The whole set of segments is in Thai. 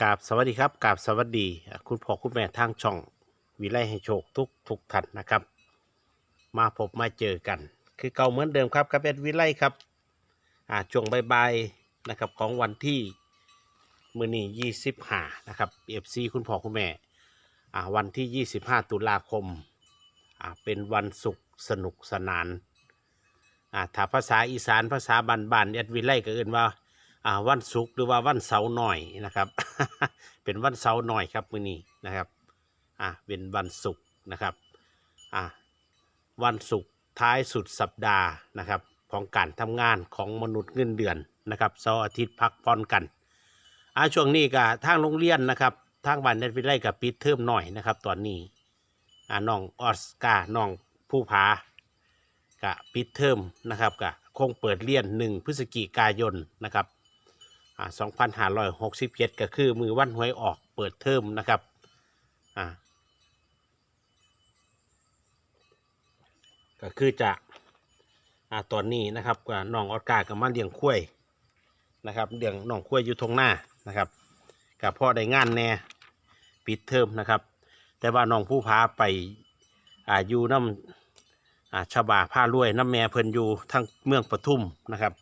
กราบสวัสดีครับกราบสวัสดี คุณพ่อคุณแม่ทางช่อง วิไลให้โชคทุกทุกท่านนะครับ มาพบมาเจอกัน คือเก่าเหมือนเดิมครับกับเอ็ดวิไลครับอ่าช่วงบ่ายๆนะครับของวันที่มือนี้ยี่สิบห้านะครับเอฟซีคุณพ่อคุณแม่อ่าวันที่ยี่สิบห้าตุลาคมอ่าเป็นวันศุกร์สนุกสนานอ่าถ้าภาษาอีสานภาษาบ้านๆเอ็ดวิไลก็เอื่นว่า อ่าวันศุกร์หรือว่าวันเสาร์หน่อยนะครับ เป็นวันเสาร์หน่อยครับมื้อนี้นะครับอ่าเป็นวันศุกร์นะครับอ่าวันศุกร์ท้ายสุดสัปดาห์นะครับของการทำงานของมนุษย์เงินเดือนนะครับเสาร์อาทิตย์พักผ่อนกันอ่าช่วงนี้ก็ทางโรงเรียนนะครับทางบ้านเนตวิไลกับปิดเทอมหน่อยนะครับ ตอนนี้อ่าน้องออสการ์น้องผู้ผากะปิดเทอมนะครับกะคงเปิดเรียนหนึ่งพฤศจิกายนนะครับ 2567 ก็คือมือวันหวยออกเปิดเทอมนะครับก็คือจะอตอนนี้นะครับก็น้องออสการ์กับมาเลี้ยงคุ้ยนะครับเลี้ยงน้องคุ้ยอยู่ทงหน้านะครับกับพ่อได้งานแน่ปิดเทอมนะครับ แต่ว่าน้องผู้พาไปอาอยู่น้ำอาชบาผ้ารวยน้ำแม่เพิ่นอยู่ทั้งเมืองปทุมนะครับ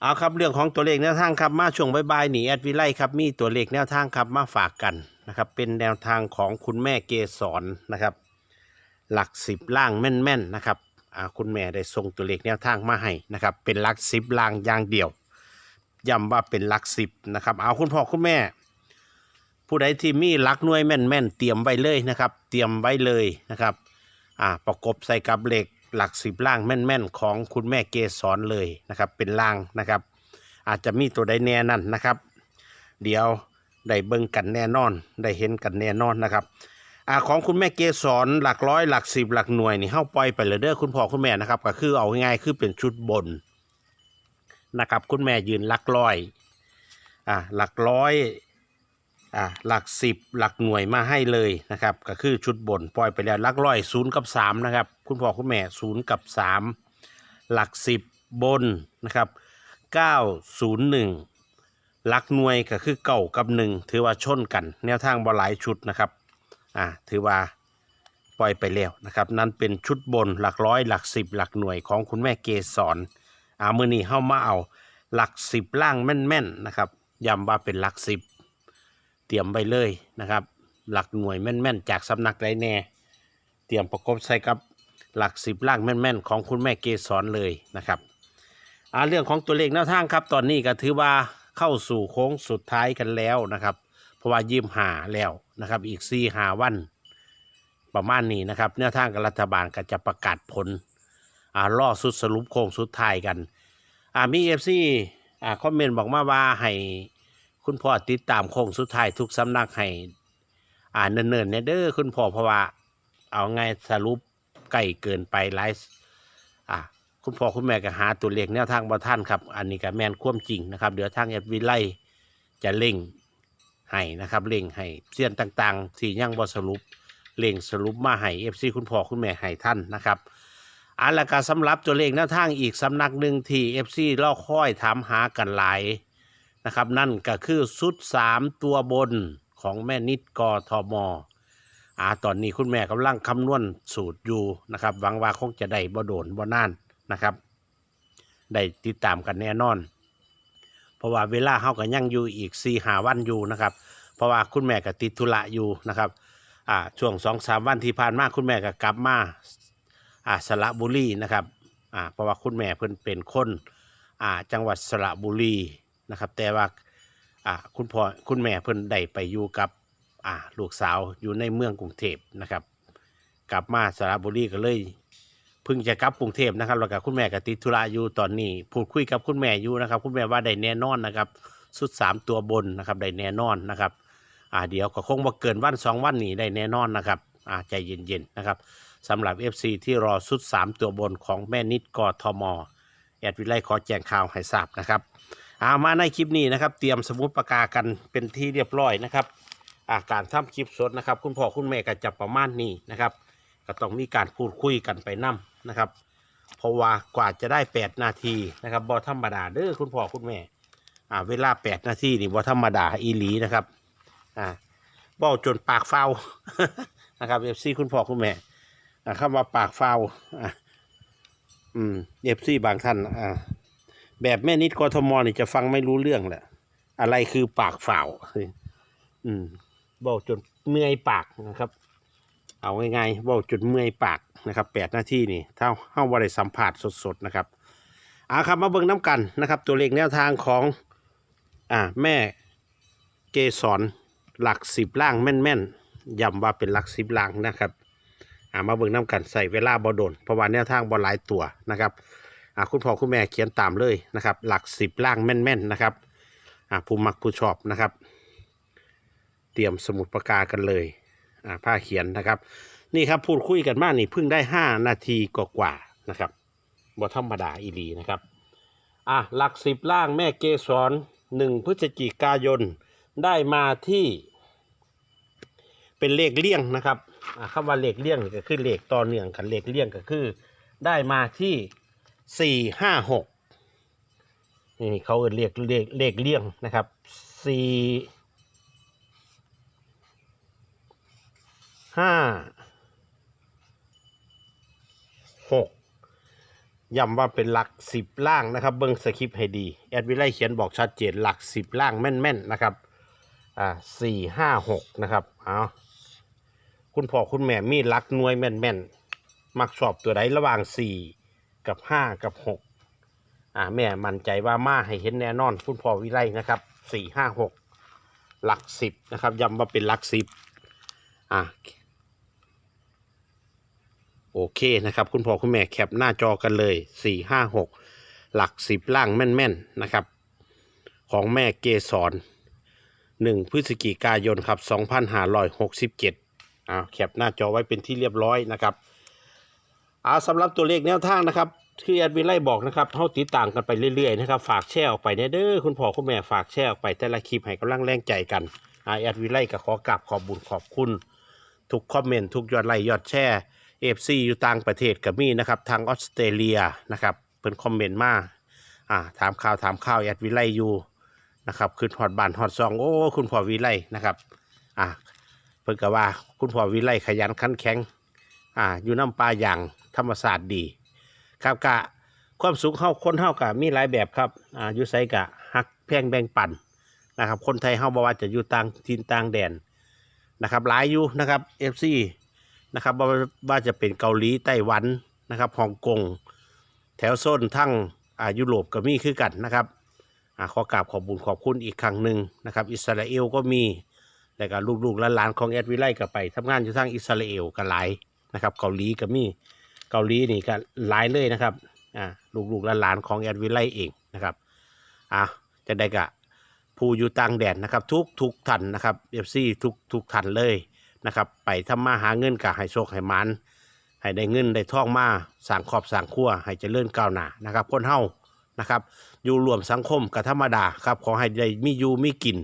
เอาครับเรื่องของตัวเลขแนวทางครับมาช่วงบ่ายๆหนีแอดวิไลครับมีตัวเลขแนวทางครับมาฝากกันนะครับเป็นแนวทางของคุณแม่เกสรนนะครับ หลักสิบล่างแม่นๆนะครับอาคุณแม่ได้ส่งตัวเลขแนวทางมาให้นะครับเป็นหลักสิบล่างอย่างเดียวย้ำว่าเป็นหลักสิบนะครับเอาคุณพ่อคุณแม่ ผู้ใดที่มีหลักหน่วยแม่นๆเตรียมไว้เลยนะครับ เตรียมไว้เลยนะครับอ่าประกบใส่กับเหลข หลักสิบล่างแม่นๆ ของคุณแม่เกสรเลยนะครับ เป็นล่างนะครับ อาจจะมีตัวใดแน่นั่นนะครับ เดี๋ยวได้เบิ่งกันแน่นอน ได้เห็นกันแน่นอนนะครับอาของคุณแม่เกสรหลักร้อยหลักสิบหลักหน่วยนี่เข้าปล่อยไปเลยเด้อคุณพ่อคุณแม่นะครับก็คือเอาง่ายๆคือเป็นชุดบนนะครับ คุณแม่ยืนหลักร้อยอ่าหลักร้อย อ่าหลักสิบหลักหน่วยมาให้เลยนะครับ ก็คือชุดบนปล่อยไปแล้วหลักร้อยศูนย์กับสามนะครับ คุณพ่อคุณแม่ศูนย์กับสามหลักสิบบนนะครับเก้าศูนย์หนึ่งหลักหน่วยก็คือเก่ากับหนึ่งถือว่าชนกัน แนวทางบอลายชุดนะครับอ่าถือว่าปล่อยไปแล้วนะครับ นั่นเป็นชุดบนหลักร้อยหลักสิบหลักหน่วยของคุณแม่เกสรอ่ามือนี้เข้ามาเอาหลักสิบล่างแม่นๆนะครับย้ำว่าเป็นหลักสิบ เตรียมไปเลยนะครับ หลักหน่วยแม่นๆ จากสำนักไรแน่ เตรียมประกบใส่กับหลักสิบล่างแม่นๆ ของคุณแม่เกสรเลยนะครับอ่าเรื่องของตัวเลขแนวทางครับ ตอนนี้ก็ถือว่าเข้าสู่โค้งสุดท้ายกันแล้วนะครับ เพราะว่ายิมหาแล้วนะครับ อีกสี่หาวัน ประมาณนี้นะครับแนวทางกับรัฐบาลก็จะประกาศผลอ่าล่อสุดสรุปโค้งสุดท้ายกันอ่ามีเอฟซีอ่าคอมเมนต์บอกมาว่าให้ คุณพ่อติดตามโค้งสุดท้ายทุกสำนักให้อ่านเนินๆเนี่ยเด้อคุณพ่อเพราะว่า เอาไงสรุปใกล้เกินไปหลายอะคุณพ่อคุณแม่ก็หาตัวเลขแนวทางบ่ท่านครับ อันนี้ก็แมนความจริงนะครับ เดี๋ยวทางแอดวิไลจะเล่งให้นะครับเล่งให้เสี้ยนต่างๆ ที่ยังบ่สรุปเล่งสรุปมาให้เอฟซีคุณพ่อคุณแม่ให้ท่านนะครับอันละก็สำหรับตัวเลขแนวทางอีกสำนักหนึ่งที่เอฟซีล่อค่อยถามหากันหลาย นะครับนั่นก็คือสุดสามตัวบนของแม่นิดกทมอ่าตอนนี้คุณแม่กำลังคำนวณสูตรอยู่นะครับหวังว่าคงจะได้บ่โดนบ่นานนะครับได้ติดตามกันแน่นอน เพราะว่าเวลาเฮาก็ยังอยู่อีกสี่หาวันอยู่นะครับ เพราะว่าคุณแม่ก็ติดธุระอยู่นะครับอ่าช่วงสองสามวันที่ผ่านมาคุณแม่ก็กลับมาอ่าสระบุรีนะครับอ่าเพราะว่าคุณแม่เพิ่นเป็นคนอ่าจังหวัดสระบุรี นะครับ แต่ว่าอ่าคุณพ่อคุณแม่เพิ่นได้ไปอยู่กับอ่าลูกสาวอยู่ในเมืองกรุงเทพนะครับ กลับมาสระบุรีก็เลยเพิ่งจะกลับกรุงเทพนะครับแล้วก็คุณแม่ก็ติดธุระอยู่ตอนนี้ พูดคุยกับคุณแม่อยู่นะครับ คุณแม่ว่าได้แน่นอนนะครับสุดสามตัวบนนะครับได้แน่นอนนะครับอ่าเดี๋ยวก็คงว่าเกินวันสองวันนี้ได้แน่นอนนะครับอ่าใจเย็นๆนะครับสำหรับ FC ที่รอสุดสามตัวบนของแม่นิดกอทมแอดวิไลขอแจ้งข่าวให้ทราบนะครับ อามาในคลิปนี้นะครับ เตรียมสมุดปากกากันเป็นที่เรียบร้อยนะครับอาการทำคลิปสดนะครับ คุณพ่อคุณแม่ก็จะประมาณนี้นะครับ ก็ต้องมีการพูดคุยกันไปนํนะครับ เพราะว่ากว่าจะได้ 8 นาทีนะครับบอธรรมดาเด้อคุณพ่อคุณแม่อ่าเวลาแปดนาทีนี่บ่ธรรมดาอีหลีนะครับอ่าบ้าจนปากเฝ้านะครับเอฟซีคุณพ่อคุณแม่อ่าคำว่าปากเฝ้าอ่าอืมเอฟซีบางท่านอ่า แบบแม่นิดกทมนี่จะฟังไม่รู้เรื่องแหละอะไรคือปากฝ้าวอืมบ้าจนเมื่อยปากนะครับ เอาง่ายๆบ้าจนเมื่อยปากนะครับแปดหน้าที่นี่เท่าเท่าวันไสัมผัสสดๆนะครับเอาครับมาเบิ่งน้ำกันนะครับ ตัวเลขแนวทางของอ่าแม่เกสรหลักสิบล่างแม่นๆย้ำว่าเป็นหลักสิบล่างนะครับอ่ามาเบิ่งน้ำกันใส่เวลาบอดนเพราะว่าแนวทางบอหลายตัวนะครับ อ่าคุณพ่อคุณแม่เขียนตามเลยนะครับ หลักสิบล่างแม่นๆนะครับอ่าผู้มักผู้ชอบนะครับ เตรียมสมุดปากกากันเลยอ่าผ้าเขียนนะครับ นี่ครับพูดคุยกันมากนี่เพิ่งได้ห้านาทีกว่าๆนะครับบ่ธรรมดาอีหลีนะครับอะหลักสิบล่างแม่เกสรหนึ่งพฤศจิกายนได้มาที่เป็นเลขเลี่ยงนะครับคำว่าเลขเลี่ยงก็คือเลขต่อเนื่องกันเลขเลี่ยงก็คือ ได้มาที่ สี่ห้าหกนี่เขาเอิ้นเลขเลขเลขเลี่ยงนะครับสี่ห้าหกย้ำว่าเป็นหลักสิบล่างนะครับ เบิ้งสคริปต์ให้ดี แอดวิไลเขียนบอกชัดเจนหลักสิบล่างแม่นๆนะครับ อ่าสี่ห้าหกนะครับเอาคุณพ่อคุณแม่มีหลักหน่วยแม่นๆ มักชอบตัวใดระหว่างสี่ กับห้ากับหกอ่าแม่มั่นใจว่ามาให้เห็นแน่นอน คุณพ่อวิไลนะครับสี่ห้าหกหลักสิบนะครับย้ำว่าเป็นหลักสิบอ่าโอเคนะครับ คุณพ่อคุณแม่แคปหน้าจอกันเลย4 5 6หลักสิบล่างแม่นๆนะครับ ของแม่เกสร1พฤศจิกายนครับ2567อ่าแคปหน้าจอไว้เป็นที่เรียบร้อยนะครับ อ่าสำหรับตัวเลขแนวทางนะครับที่แอดวิไลบอกนะครับเท่าติดตามกันไปเรื่อยๆนะครับฝากแชร์ออกไปเด้อคุณพ่อคุณแม่ฝากแชร์ออกไปแต่ละคลิปให้กำลังแรงใจกันอ่าแอดวิไลก็ขอกราบขอบบุญขอบคุณ ทุกคอมเมนต์ทุกยอดไลค์ยอดแชร์เอฟซีอยู่ต่างประเทศก็มีนะครับทางออสเตรเลียนะครับเป็นคอมเมนต์มาอ่าถามข่าวถามข่าวแอดวิไลอยู่นะครับขึ้นฮอดบานฮอดซองโอ้คุณพ่อวิไลนะครับอ่าเพิ่นก็ว่าคุณพ่อวิไลขยันขันแข็งอ่าอยู่น้ำปลาอย่าง ธรรมศาสตร์ดี ครับกะความสุขเฮาคนเฮากะมีหลายแบบครับอ่าอยู่ไสกะฮักแพงแบ่งปันนะครับ คนไทยเฮาบ่ว่าจะอยู่ต่างถิ่นต่างแดนนะครับหลายอยู่นะครับ FC นะครับว่าว่าจะเป็นเกาหลีไต้หวันนะครับฮ่องกงแถวโซนทั้งอ่ายุโรปก็มีคือกันนะครับอ่าขอกราบขอบบุญขอบคุณอีกครั้งหนึ่งนะครับ อิสราเอลก็มีแล้วก็ลูกๆหลานๆของแอดวิไลก็ไปทำงานอยู่ทางอิสราเอลก็หลายนะครับ เกาหลีก็มี เกาหลีนี่ก็หลายเลยนะครับอ่าลูกๆหลานของแอดวิไลเองนะครับอ่าจะได้กะผู้อยู่ต่างแดนนะครับ ทุกทุกท่านนะครับเอฟซีทุกทุกท่านเลยนะครับ ไปทำมาหาเงินกับให้โชคให้มันให้ได้เงินได้ท่องมาสั่งขอบสั่งขั้วให้เจริญก้าวหน้านะครับคนเฮานะครับ อยู่รวมสังคมกับธรรมดาครับขอให้ได้มีอยู่มีกิน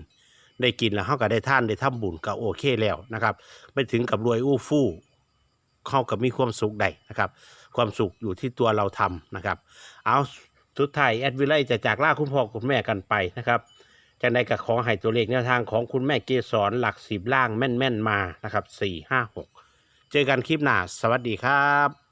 ได้กินแล้วเฮาก็ได้ท่านได้ทำบุญก็โอเคแล้วนะครับ ไม่ถึงกับรวยอู้ฟู่ เข้ากับมีความสุขได้นะครับ ความสุขอยู่ที่ตัวเราทำนะครับ เอาสุดท้ายแอดวิไลจะจากลาคุณพ่อคุณแม่กันไปนะครับจากในกระขอให้ตัวเลขแนวทางของคุณแม่เกสรหลักสิบล่างแม่นๆมานะครับสี่ห้าหกเจอกันคลิปหน้า สวัสดีครับ